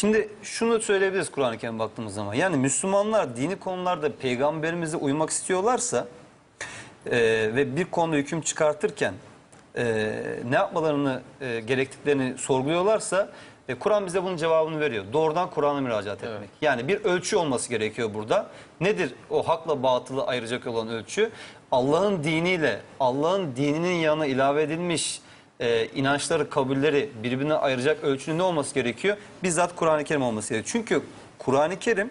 Şimdi şunu söyleyebiliriz Kur'an-ı Kerim'e baktığımız zaman. Yani Müslümanlar dini konularda peygamberimize uymak istiyorlarsa e, ve bir konuda hüküm çıkartırken e, ne yapmalarını e, gerektiklerini sorguluyorlarsa e, Kur'an bize bunun cevabını veriyor. Doğrudan Kur'an'a müracaat etmek. Yani bir ölçü olması gerekiyor burada. Nedir o hakla batılı ayıracak olan ölçü? Allah'ın diniyle Allah'ın dininin yanına ilave edilmiş e, inançları, kabulleri birbirine ayıracak ölçünün ne olması gerekiyor? Bizzat Kur'an-ı Kerim olması gerekiyor. Çünkü Kur'an-ı Kerim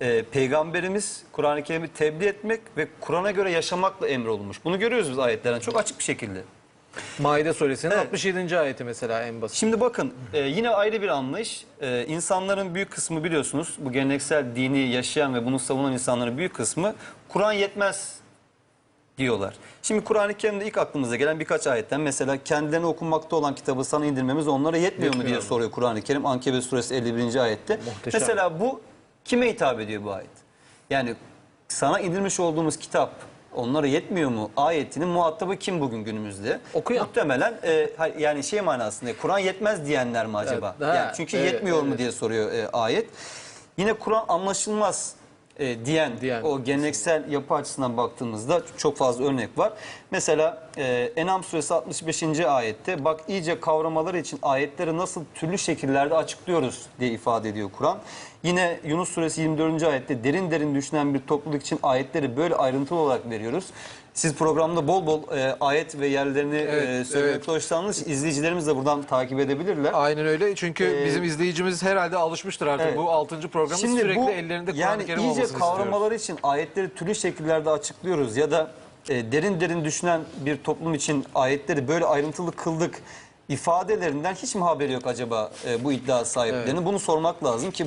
e, peygamberimiz Kur'an-ı Kerim'i tebliğ etmek ve Kur'an'a göre yaşamakla emrolunmuş. Bunu görüyoruz biz ayetlerden çok açık bir şekilde. Maide suresinin Evet. 67. ayeti mesela en basit. Şimdi bakın e, yine ayrı bir anlayış. E, insanların büyük kısmı biliyorsunuz bu geleneksel dini yaşayan ve bunu savunan insanların büyük kısmı Kur'an yetmez diyorlar. Şimdi Kur'an-ı Kerim'de ilk aklımıza gelen birkaç ayetten mesela kendilerine okunmakta olan kitabı sana indirmemiz onlara yetmiyor mu diye Yetmiyor mu? soruyor Kur'an-ı Kerim Ankebut suresi 51. ayette. Muhteşem. Mesela bu kime hitap ediyor bu ayet? Yani sana indirmiş olduğumuz kitap onlara yetmiyor mu? Ayetinin muhatabı kim bugün günümüzde? Okuyan. Muhtemelen e, yani şey manasında Kur'an yetmez diyenler mi acaba? Evet, ha, yani çünkü evet, yetmiyor mu evet. diye soruyor e, ayet. Yine Kur'an anlaşılmaz e, diyen, Diyen. o geleneksel yapı açısından baktığımızda çok fazla örnek var. Mesela e, Enam suresi 65. ayette bak iyice kavramaları için ayetleri nasıl türlü şekillerde açıklıyoruz diye ifade ediyor Kur'an. Yine Yunus suresi 24. ayette derin derin düşünen bir topluluk için ayetleri böyle ayrıntılı olarak veriyoruz. Siz programda bol bol e, ayet ve yerlerini Evet, e, söylemekte hoşlandınız. İzleyicilerimiz de buradan takip edebilirler. Aynen öyle. Çünkü Ee, bizim izleyicimiz herhalde alışmıştır artık. Evet. Bu 6. programımız Şimdi sürekli bu ellerinde Kur'an-ı yani Kerim iyice olmasını kavramaları istiyoruz. için ayetleri türlü şekillerde açıklıyoruz ya da e, derin derin düşünen bir toplum için ayetleri böyle ayrıntılı kıldık ifadelerinden hiç mi haberi yok acaba e, bu iddia sahiplerinin? Bunu sormak lazım ki